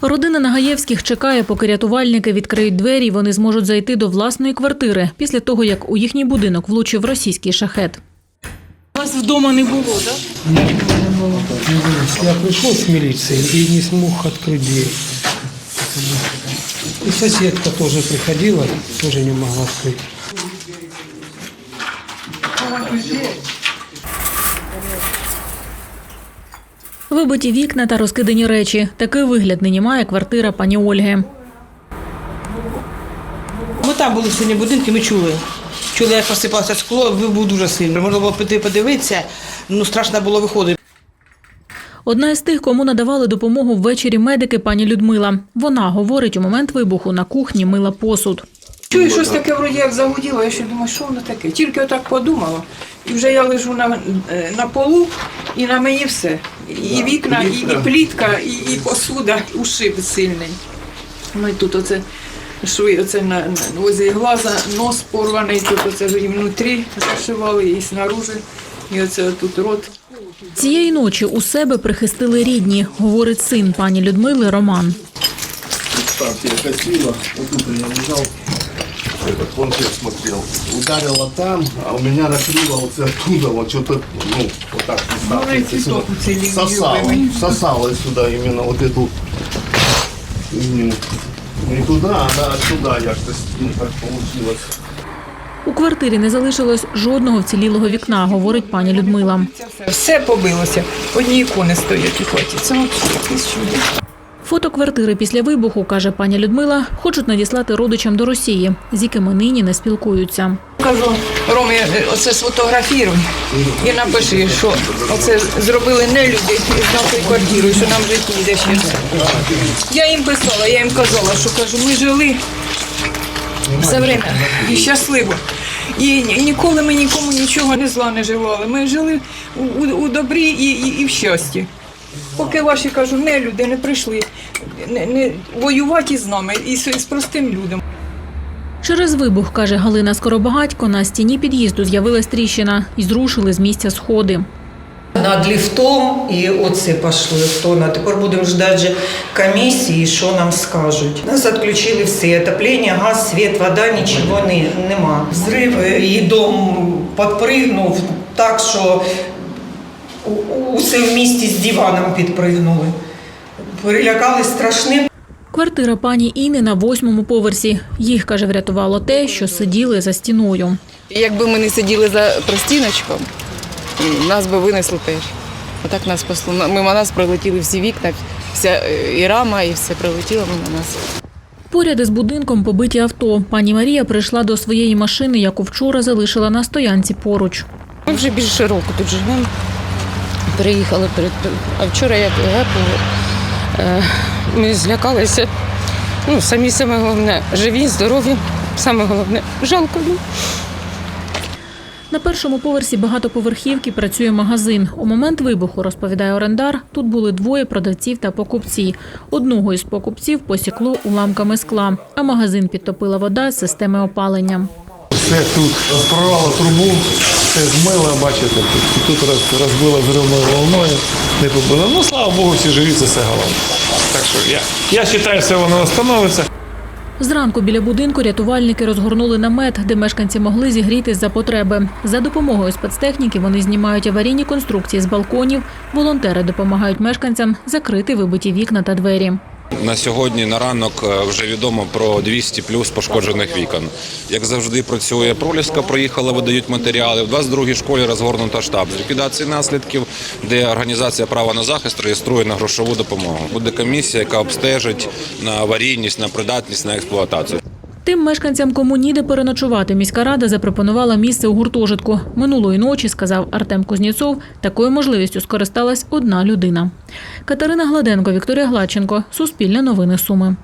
Родина Нагаєвських чекає, поки рятувальники відкриють двері, і вони зможуть зайти до власної квартири після того, як у їхній будинок влучив російський шахет. Вас вдома не було, так? Ні, не було. Я пришел с милицией и не смог открыть дверь. И соседка тоже приходила, тоже не могла открыть. Вибиті вікна та розкидані речі. Такий вигляд нині має квартира пані Ольги. Ми там були в сині будинку, ми чули. Чули, як посипалося скло, був дуже сильно. Можна було піти подивитися, ну страшно було виходити. Одна із тих, кому надавали допомогу ввечері медики пані Людмила. Вона говорить, у момент вибуху на кухні мила посуд. Чую, щось таке вроді як загуділо, я ще думаю, що воно таке. Тільки отак подумала. І вже я лежу на, е, на полу, і на мені все. І вікна, і, і плітка, і, і посуда, ушиб сильний. Ну і тут оце шви, оце на, на возле глаза, нос порваний, тут оце і внутрі зашивали, і снаружи, і оце тут рот. Цієї ночі у себе прихистили рідні, говорить син пані Людмили Роман. Это сила. Вот я лежал, этот планшет смотрел. Ударила там, а у меня накрыло вот оттуда, вот что-то, ну, вот так. Ну, і представьте, цвіток сюда. оцей Сосало, любимий. сосало сюда именно вот эту. м, Не туда, а отсюда як-то ну, так получилось. У квартирі не залишилось жодного вцілілого вікна, говорить пані Людмила. Все побилося. Одні ікони стоять у хаті. Це от якесь чудо. Фото квартири після вибуху, каже пані Людмила, хочуть надіслати родичам до Росії, з якими нині не спілкуються. Кажу, Ромі, оце сфотографіруй і напиши, що оце зробили не люди з нашою квартирою, що нам жити ніде ще. Я їм писала, я їм казала, що кажу, ми жили все время і щасливо. І ніколи ми нікому нічого не зла не желали. Ми жили у, у, у добрі і, і, і в щасті. Поки ваші кажу, не люди не прийшли не, не воювати з нами і з, з простим людям. Через вибух, каже Галина Скоробагатько, на стіні під'їзду з'явилась тріщина і зрушили з місця сходи. Над ліфтом і оце пішло хто на тепер будемо ждати комісії, що нам скажуть. Нас відключили все, отоплення, газ, світ, вода, нічого не, нема. Взрив е, і дом підпригнув так, що усе в місті з диваном підпригнули. Перелякались страшним. Квартира пані Іни на восьмому поверсі. Їх, каже, врятувало те, що сиділи за стіною. Якби ми не сиділи за простіночком, нас би винесли теж. Отак нас спасло. Мимо нас пролетіли всі вікна, вся е, і рама, і все прилетіло мимо нас. Поряд із будинком побиті авто. Пані Марія прийшла до своєї машини, яку вчора залишила на стоянці поруч. Ми вже більше року тут живемо. Переїхали перед. А вчора як гепнуло, е, ми злякалися. Ну, самі саме головне живі, здорові. Саме головне жалко. ну. На першому поверсі багатоповерхівки працює магазин. У момент вибуху, розповідає орендар, тут були двоє продавців та покупці. Одного із покупців посікло уламками скла, а магазин підтопила вода з системи опалення. Все тут прорвало трубу, все змило, бачите, тут, тут роз- розбило взривною волною, не побило. Ну, слава Богу, всі живі, це все головне. Так що я, я вважаю, що воно встановиться. Зранку біля будинку рятувальники розгорнули намет, де мешканці могли зігрітись за потреби. За допомогою спецтехніки вони знімають аварійні конструкції з балконів. Волонтери допомагають мешканцям закрити вибиті вікна та двері. На сьогодні на ранок е, вже відомо про 200 плюс пошкоджених вікон. Як завжди, працює проліска, проїхала, видають матеріали. В 22-й школі розгорнута штаб з ліквідації наслідків, де організація права на захист реєструє на грошову допомогу. Буде комісія, яка обстежить на аварійність, на придатність, на експлуатацію. Тим мешканцям, кому ніде переночувати, міська рада запропонувала місце у гуртожитку. Минулої ночі, сказав Артем Кузнєцов, такою можливістю скористалась одна людина. Катерина Гладенко, Вікторія Гладченко, Суспільне новини Суми.